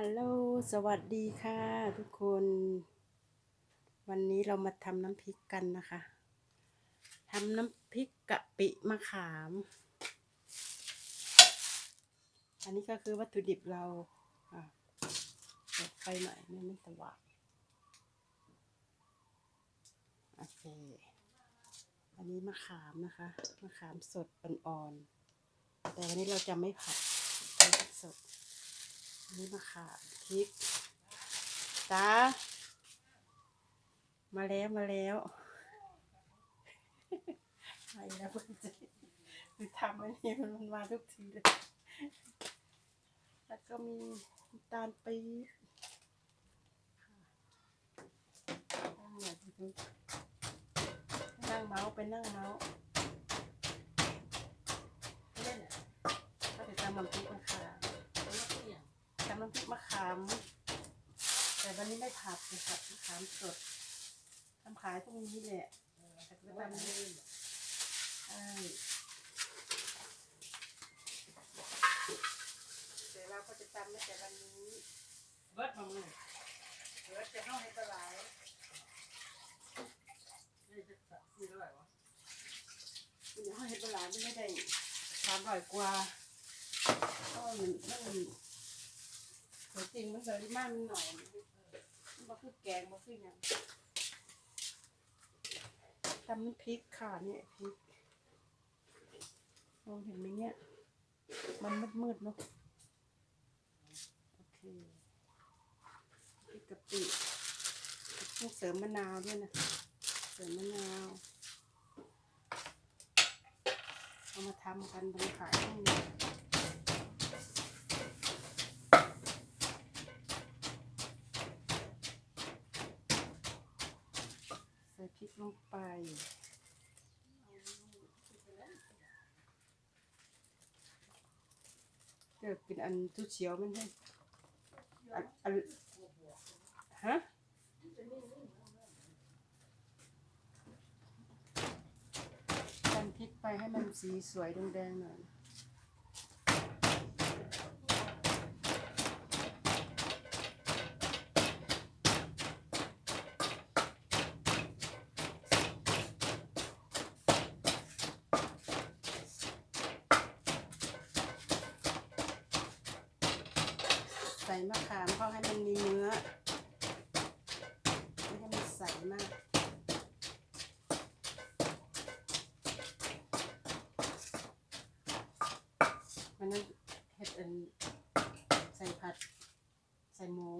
ฮัลโหล สวัสดีค่ะทุกคน วันนี้เรามาทำน้ำพริกกันนะคะ ทำน้ำพริกกะปิมะขาม อันนี้ก็คือวัตถุดิบเราเปิดไฟหน่อยไม่ไม่สว่างโอเค อันนี้มะขามนะคะ มะขามสดอ่อนๆ แต่วันนี้เราจะไม่ผัดสด นนี้มะขามพริกตามาแล้วมาแล้วไปแล้วเพื่อนจะคือทำอันนี้มันมาทุกทีเลย แล้วก็มีตาลปี๊บนั่งเมาส์ไปนั่งเมาส์ไม่ได้เนี่ยก็จะทำน้ำพริกมะขามทำน้ำพริกมะขาม แต่วันนี้ไม่ ผัดเลยค่ะมะขามสดทำขายพรุ่งนี้แหละแต่ก็ทำเลยใช่แต่เราก็จะทำไม่แต่วันนี้เบิร์ดมามือเดี๋ยวจะเข้าให้ปลาไหลนี่จะสี่เท่าไหร่วะเดี๋ยวเข้าให้ปลาไหลไม่ได้สามร้อยกว่าก็มันมันตัวจริงมันเลยมากมันหน่อย บ่คือแกงบ่คือหยังตำน้ำพริกค่ะเนี่ยพริกมองเห็นไหมเนี่ย มันมืดๆเนาะโอเคพริกกะปิต้องเสริมมะนาวด้วยนะ เสริมมะนาว เอามาทำกันทำขายให้เนี่ยใส่พริกล งไปเดี๋ยวเป็นอันทุเชียวมันให้อันอันฮะกันพริกไปให้มันสีสวยแดงๆหน่อย มะขามเพราะให้มันมีเนื้อไม่ให้มันใสมากมันนั้นเห็ดอันใส่ผัด ใส่หมู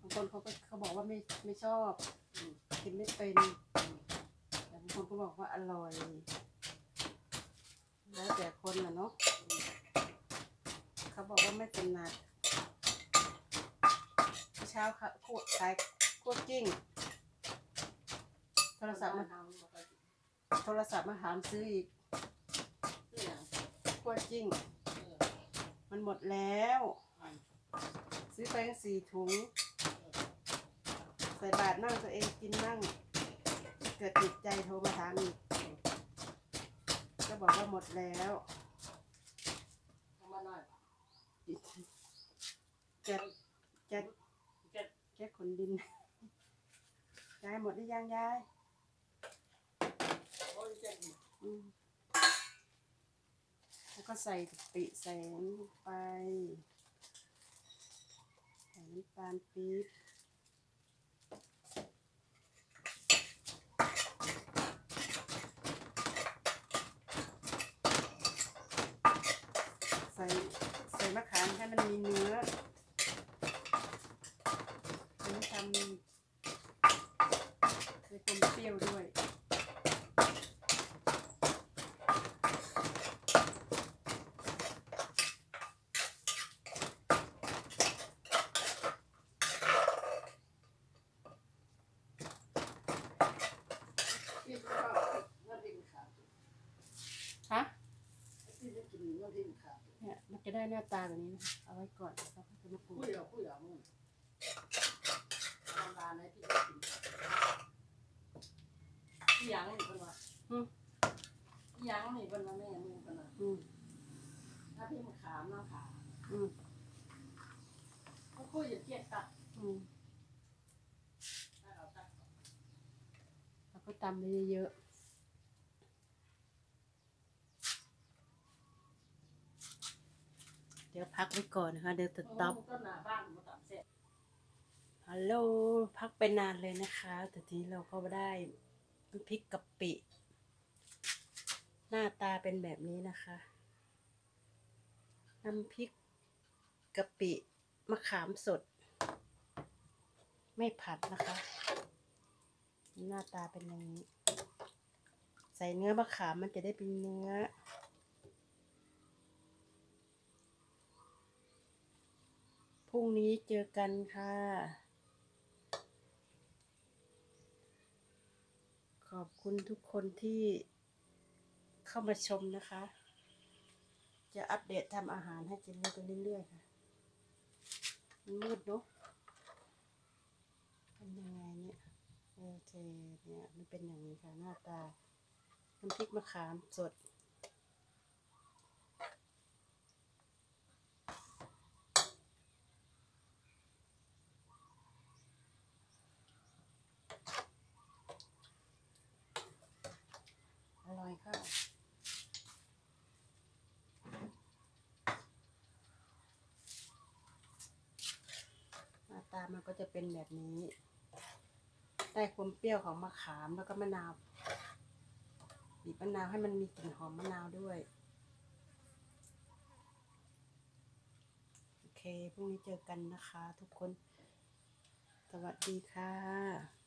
บางคนเขาก็เขาบอกว่าไม่ไม่ชอบกินไม่เป็นแต่บางคนก็บอกว่าอร่อย แล้วแต่คนนะเนาะ บอกว่าไม่เป็นนัดเช้าค่ะขวดขายขวดกิ้ง โทรศัพท์มาโทรศัพท์มาถามซื้ออีกขวดกิ้ง มันหมดแล้ว ซื้อไปตั้งสี่ถุง ใส่บาทนั่งตัวเองกินนั่ง เกิดติดใจโทรมาถามอีก ก็บอกว่าหมดแล้ว แกะแกะเจ็ดแกะขนดินยายหมดหรือยังยายโอ้ยเจ็ดอืมแล้วก็ใส่กะปิใส่น้ำลงไปใส่น้ำตาลปี๊บใส่ใส่มะขามให้มันมีเนื้ออันนี้ทำใส่ความเปรี้ยวด้วยเงินทิ้งขาดฮะกินกินเงินทิ้งขาดเนี่ยมันจะได้หน้าตาแบบนี้นะคะเอาไว้ก่อนแล้วก็จะมาปรุงคุยเอาคุยเอามึงำราไหนที่กินอีหยังนี่เป็นว่าอืม อีหยังนี่เป็นว่าแม่มึงเป็นว่าอืม ถ้าพี่มาขามน้ำขาอืมคุยอย่าเกลียดตัดอืมถ้าเราตัดแล้วก็ตำไปเยอะๆเดี๋ยวพักไว้ก่อนนะคะ เดี๋ยวตับต้นหน้าบ้านมาตัดเสร็จ ฮัลโหลพักไปนานเลยนะคะ แต่ทีนี้เราก็ได้พริกกะปิ หน้าตาเป็นแบบนี้นะคะน้ำพริกกะปิมะขามสด ไม่ผัดนะคะ หน้าตาเป็นอย่างนี้ ใส่เนื้อมะขามมันจะได้เป็นเนื้อพรุ่งนี้เจอกันค่ะ ข อบคุณทุกคนที่เข้ามาชมนะคะ จะอัปเดตทำอาหารให้เจนนี่ไปเรื่อยๆค่ะมันมืดเนาะเป็นยังไงเนี่ยโอเคเนี่ยมันเป็นอย่างนี้ค่ะหน้าตาน้ำพริกมะขามสด หน้าตามันก็จะเป็นแบบนี้ ได้ความเปรี้ยวของมะขามแล้วก็มะนาวบีบมะนาวให้มันมีกลิ่นหอมมะนาวด้วย โอเคพรุ่งนี้เจอกันนะคะ ทุกคน สวัสดีค่ะ